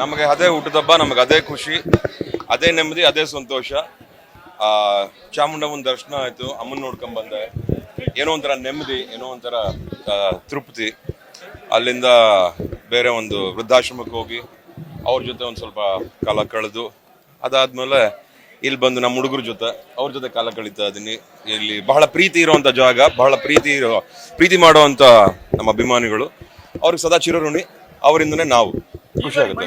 ನಮಗೆ ಅದೇ ಹುಟ್ಟದಬ್ಬ ನಮಗೆ ಅದೇ ಖುಷಿ, ಅದೇ ನೆಮ್ಮದಿ, ಅದೇ ಸಂತೋಷ. ಚಾಮುಂಡಮ್ಮನ ದರ್ಶನ ಆಯ್ತು, ಅಮ್ಮನ ನೋಡ್ಕೊಂಡ್ ಬಂದೆ. ಏನೋ ಒಂಥರ ನೆಮ್ಮದಿ, ಏನೋ ಒಂಥರ ತೃಪ್ತಿ. ಅಲ್ಲಿಂದ ಬೇರೆ ಒಂದು ವೃದ್ಧಾಶ್ರಮಕ್ಕೆ ಹೋಗಿ, ಅವ್ರ ಜೊತೆ ಒಂದು ಸ್ವಲ್ಪ ಕಾಲ ಕಳೆದು, ಅದಾದಮೇಲೆ ಇಲ್ಲಿ ಬಂದು ನಮ್ಮ ಹುಡುಗರ ಜೊತೆ, ಅವ್ರ ಜೊತೆ ಕಾಲ ಕಳೀತಾ ಇದ್ದೀನಿ. ಇಲ್ಲಿ ಬಹಳ ಪ್ರೀತಿ ಇರುವಂಥ ಜಾಗ, ಬಹಳ ಪ್ರೀತಿ ಇರೋ, ಪ್ರೀತಿ ಮಾಡುವಂಥ ನಮ್ಮ ಅಭಿಮಾನಿಗಳು. ಅವ್ರಿಗೆ ಸದಾ ಚಿರಋಣಿ ಅವರಿಂದನೇ ನಾವು ಖುಷಿ ಆಗುತ್ತೆ.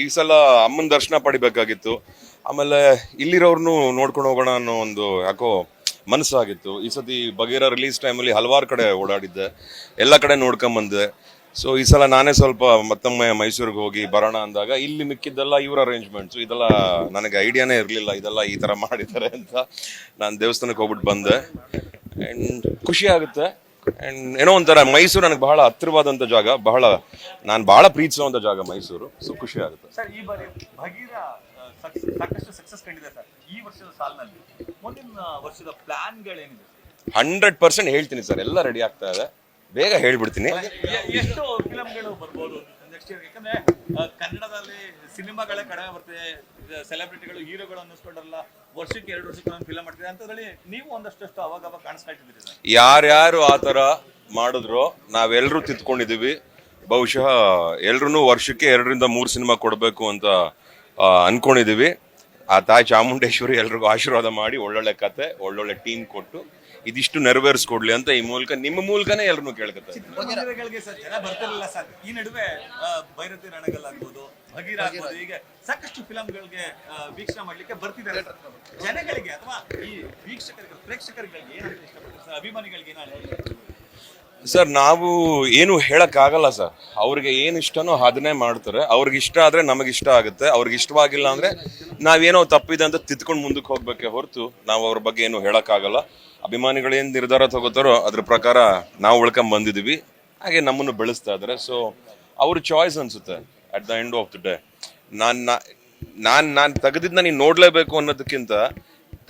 ಈ ಸಲ ಅಮ್ಮನ ದರ್ಶನ ಪಡಿಬೇಕಾಗಿತ್ತು. ಆಮೇಲೆ ಇಲ್ಲಿರೋರ್ನು ನೋಡ್ಕೊಂಡು ಹೋಗೋಣ ಅನ್ನೋ ಒಂದು ಯಾಕೋ ಮನಸ್ಸಾಗಿತ್ತು. ಈ ಸತಿ ಬಗೇರ ರಿಲೀಸ್ ಟೈಮಲ್ಲಿ ಹಲವಾರು ಕಡೆ ಓಡಾಡಿದ್ದೆ. ಎಲ್ಲ ಕಡೆ ನೋಡ್ಕೊಂಬಂದೆ ಸೊ ಈ ಸಲ ನಾನೇ ಸ್ವಲ್ಪ ಮತ್ತೊಮ್ಮೆ ಮೈಸೂರಿಗೆ ಹೋಗಿ ಬರೋಣ ಅಂದಾಗ ಇಲ್ಲಿ ಮಿಕ್ಕಿದ್ದೆಲ್ಲ ಇವ್ರ ಅರೇಂಜ್ಮೆಂಟ್ಸು ಇದೆಲ್ಲ ನನಗೆ ಐಡಿಯಾನೇ ಇರಲಿಲ್ಲ ಇದೆಲ್ಲ ಈ ಥರ ಮಾಡಿದ್ದಾರೆ ಅಂತ. ನಾನು ದೇವಸ್ಥಾನಕ್ಕೆ ಹೋಗ್ಬಿಟ್ಟು ಬಂದೆ. ಆ್ಯಂಡ್ ಖುಷಿ ಆಗುತ್ತೆ ಆ್ಯಂಡ್ ಏನೋ ಒಂಥರ ಮೈಸೂರು ನನಗೆ ಬಹಳ ಹತ್ತಿರವಾದಂಥ ಜಾಗ ಬಹಳ ನಾನು ಬಹಳ ಪ್ರೀತಿಸುವಂಥ ಜಾಗ ಮೈಸೂರು ಸೊ ಖುಷಿ ಆಗುತ್ತೆ ಸರ್ ಈ ಬಾರಿ ಭಗೀರ ಸಾಕಷ್ಟು ಸಕ್ಸಸ್ ಕಂಡಿದೆ ಸರ್ ಈ ವರ್ಷದ ಸಾಲಿನಲ್ಲಿ. ಮುಂದಿನ ವರ್ಷದ ಪ್ಲಾನ್ಗಳೇನಿದೆ? ಹಂಡ್ರೆಡ್ ಪರ್ಸೆಂಟ್ ಹೇಳ್ತೀನಿ ಸರ್ ಎಲ್ಲ ರೆಡಿ ಆಗ್ತಾ ಇದೆ. ಬೇಗ ಹೇಳ್ಬಿಡ್ತೀನಿ. ಎಷ್ಟು ಫಿಲಂಗಳು ಬರ್ಬೋದು ನೆಕ್ಸ್ಟ್ ಯಾಕಂದ್ರೆ ಕನ್ನಡದಲ್ಲಿ ಸಿನಿಮಾಗಳೇ ಕಡಿಮೆ ಬರ್ತದೆ ಸೆಲೆಬ್ರಿಟಿಗಳು ಹೀರೋಗಳು ಅನ್ನಿಸ್ಕೊಂಡ್ರಲ್ಲ, ವರ್ಷಕ್ಕೆ ಎರಡು ವರ್ಷಕ್ಕೆ ಒಂದು ಫಿಲಮ್ ಮಾಡ್ತಿದೆ ಅಂತದ್ರಲ್ಲಿ ನೀವು ಒಂದಷ್ಟು ಅವಾಗ ಅವಾಗ ಕಾಣಿಸ್ತಾ ಇದ್ದೀರಿ ಯಾರ್ಯಾರು ಆ ಥರ ಮಾಡಿದ್ರೋ ನಾವೆಲ್ಲರೂ ತಿದ್ಕೊಂಡಿದ್ದೀವಿ. ಬಹುಶಃ ಎಲ್ರೂ ವರ್ಷಕ್ಕೆ ಎರಡರಿಂದ ಮೂರು ಸಿನಿಮಾ ಕೊಡಬೇಕು ಅಂತ ಅನ್ಕೊಂಡಿದ್ದೀವಿ. ಆ ತಾಯಿ ಚಾಮುಂಡೇಶ್ವರಿ ಎಲ್ರಿಗೂ ಆಶೀರ್ವಾದ ಮಾಡಿ ಒಳ್ಳೊಳ್ಳೆ ಕತೆ, ಒಳ್ಳೊಳ್ಳೆ ಟೀಮ್ ಕೊಟ್ಟು ಇದಿಷ್ಟು ನೆರವೇರಿಸ್ಕೊಡ್ಲಿ ಅಂತ ಈ ಮೂಲಕ ನಿಮ್ಮ ಮೂಲಕನೇ ಎಲ್ಲರನ್ನೂ ಕೇಳ್ಕೊತಾರೆ. ಮದುವೆಗಳಿಗೆ ಸರ್ ಜನ ಬರ್ತಿರಲಿಲ್ಲ ಸರ್. ಈ ನಡುವೆ ಭೈರತಿ ರಣಗಲ್ ಆಗ್ಬೋದು ಭಗೀರ ಆಗ್ಬೋದು ಹೀಗೆ ಸಾಕಷ್ಟು ಫಿಲಂಗಳಿಗೆ ವೀಕ್ಷಣೆ ಮಾಡ್ಲಿಕ್ಕೆ ಬರ್ತಿದ್ದಾರೆ ಜನಗಳಿಗೆ ಅಥವಾ ಈ ವೀಕ್ಷಕರಿಗೆ ಪ್ರೇಕ್ಷಕರಿಗೆ ಏನಾದ್ರು ಇಷ್ಟಪಡ್ತಾರೆ ಸರ್? ಅಭಿಮಾನಿಗಳಿಗೆ ಏನಾಗುತ್ತೆ ಸರ್, ನಾವು ಏನು ಹೇಳಕ್ಕಾಗಲ್ಲ ಸರ್. ಅವ್ರಿಗೆ ಏನು ಇಷ್ಟನೋ ಅದನ್ನೇ ಮಾಡ್ತಾರೆ. ಅವ್ರಿಗೆ ಇಷ್ಟ ಆದ್ರೆ ನಮಗೆ ಇಷ್ಟ ಆಗುತ್ತೆ. ಅವ್ರಿಗೆ ಇಷ್ಟವಾಗಿಲ್ಲ ಅಂದ್ರೆ ನಾವೇನೋ ತಪ್ಪಿದೆ ಅಂತ ತಿದ್ಕೊಂಡು ಮುಂದಕ್ಕೆ ಹೋಗ್ಬೇಕೆ ಹೊರತು ನಾವು ಅವ್ರ ಬಗ್ಗೆ ಏನು ಹೇಳಕ್ಕಾಗಲ್ಲ. ಅಭಿಮಾನಿಗಳೇನು ನಿರ್ಧಾರ ತಗೋತಾರೋ ಅದ್ರ ಪ್ರಕಾರ ನಾವು ಉಳ್ಕೊಂಡ್ ಬಂದಿದೀವಿ. ಹಾಗೆ ನಮ್ಮನ್ನು ಬೆಳೆಸ್ತಾ ಇದ್ದಾರೆ ಸೊ ಅವ್ರ ಚಾಯ್ಸ್ ಅನ್ಸುತ್ತೆ at the end of the day ನಾನು ನಾನು ನಾನು ತೆಗೆದಿದ್ದ ನೀನು ನೋಡಲೇಬೇಕು ಅನ್ನೋದಕ್ಕಿಂತ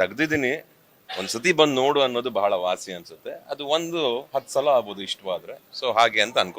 ತೆಗ್ದಿದ್ದೀನಿ. ಒಂದ್ಸತಿ ಬಂದು ನೋಡು ಅನ್ನೋದು ಬಹಳ ವಾಸಿ ಅನ್ಸುತ್ತೆ. ಅದು ಒಂದು ಹತ್ತು ಸಲ ಆಗ್ಬೋದು ಇಷ್ಟವಾದ್ರೆ. ಸೊ ಹಾಗೆ ಅಂತ ಅನ್ಕೋ